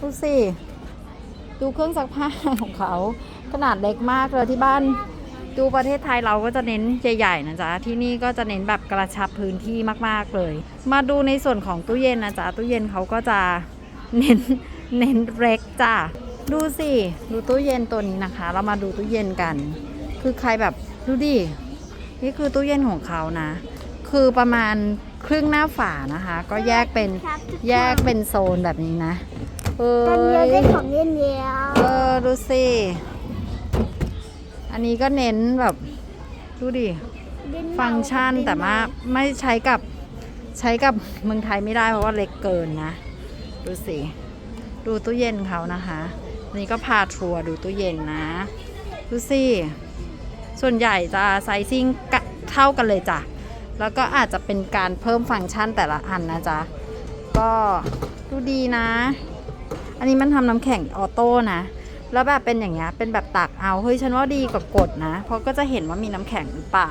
ดูสิ ดูเครื่องซักผ้าของเขา ขนาดเล็กมากเลยที่บ้าน ดูประเทศไทยเราก็จะเน้นใหญ่ๆนะจ๊ะ ที่นี่ก็จะเน้นแบบกระชับพื้นที่มากๆเลย มาดูในส่วนของตู้เย็นนะจ๊ะ ตู้เย็นเขาก็จะเน้นเน้นเล็กจ้ะ ดูสิ ดูตู้เย็นตัวนี้นะคะ เรามาดูตู้เย็นกัน คือใครแบบดูดิ นี่คือตู้เย็นของเขานะ คือประมาณครึ่งหน้าฝานะคะ ก็แยกเป็นครับทุกคนแยกเป็นโซนแบบนี้นะ เอกันเยอะยได้ของเล่นเยอะเออดูสิ อันนี้ก็เน้นแบบ ดูดิฟังก์ชันแต่ว่าไม่ใช้กับใช้กับเมืองไทยไม่ได้เพราะว่าเล็กเกินนะ ดูสิ ดูตู้เย็นเขานะคะอันนี้ก็พาทัวร์ดูตู้เย็นนะ ดูสิ ส่วนใหญ่จะไซซิ่งกะเท่ากันเลยจ้ะ แล้วก็อาจจะเป็นการเพิ่มฟังก์ชันแต่ละอันนะจ๊ะ ก็ดูดีนะ อันนี้มันทำน้ำแข็งออโต้นะ แล้วแบบเป็นอย่างเงี้ย เป็นแบบตักเอา เฮ้ย ฉันว่าดีกว่ากดนะ เพราะก็จะเห็นว่ามีน้ำแข็งหรือเปล่า